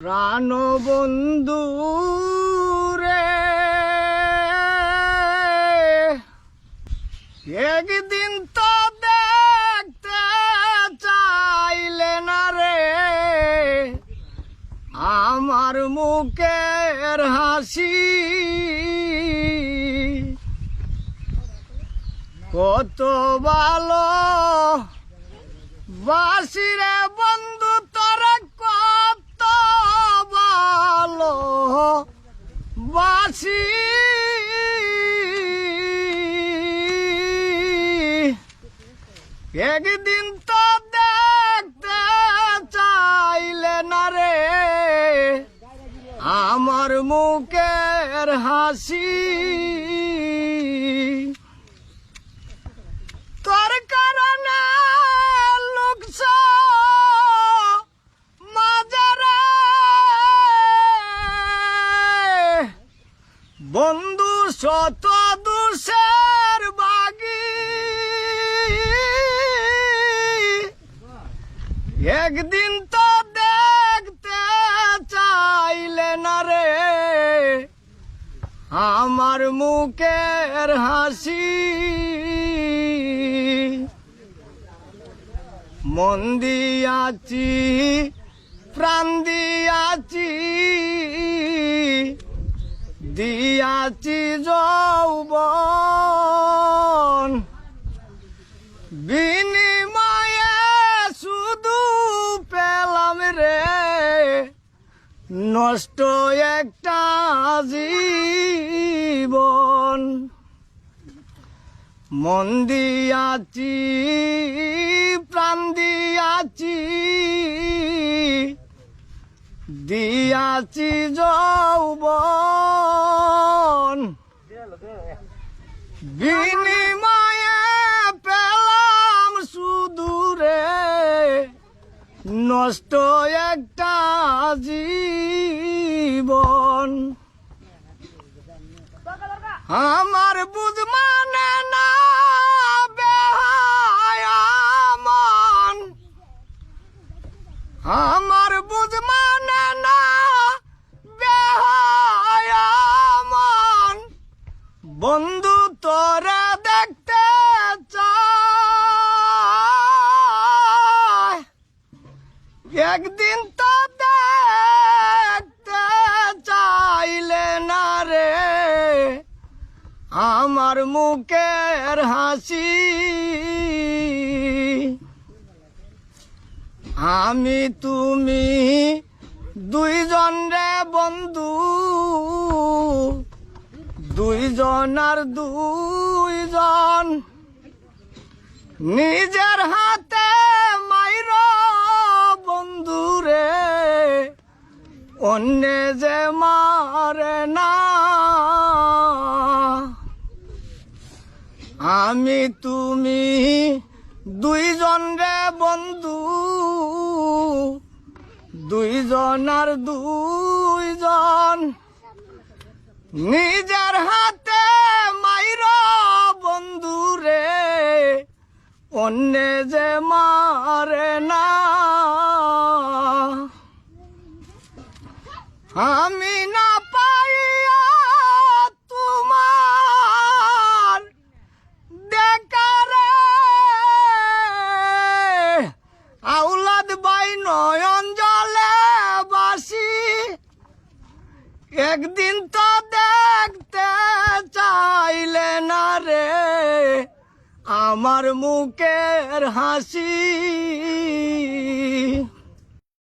প্রাণ বন্ধু রে একদিন তো দেখতে চাইলে না রে, আমার মুখের হাসি। কত ভালো বাসিরে বন্ধু বাসি একদিন তো দেখতে চাইলে না রে। আমার মুখের হাসি। তোর কারণে বন্ধু শত দুষের বাগি। একদিন তো দেখতে চাইলে না রে। আমার মুখের হাসি। মন দিয়াছি, প্রাণ দিয়াছি। দিয়াছি যৌবন। বিনিময়ে শুধু পেলাম রে। নষ্ট একটা জীবন। মন দিয়াছি, প্রাণ দিয়াছি। দিয়াছি যৌবন। বিনিময়ে পেলাম সুদূরে। নষ্ট একটা জীবন। আমার বুঝ একদিন তো দেখতে চাইলে না রে। আমার মুখের হাসি। আমি, তুমি দুইজন রে বন্ধু। দুইজন আর দুইজন। নিজের হাতে অন্য যে মারে না। আমি, তুমি দুইজন রে বন্ধু। দুইজন আর দুইজন নিজের হাতে মাইর বন্ধু রে। অন্য যে আমি না পাইয়া তোমার দেখারে। আউলাদ বাই নয়ন জলে বাসি। একদিন তো দেখতে চাইলে না রে, আমার মুখের হাসি।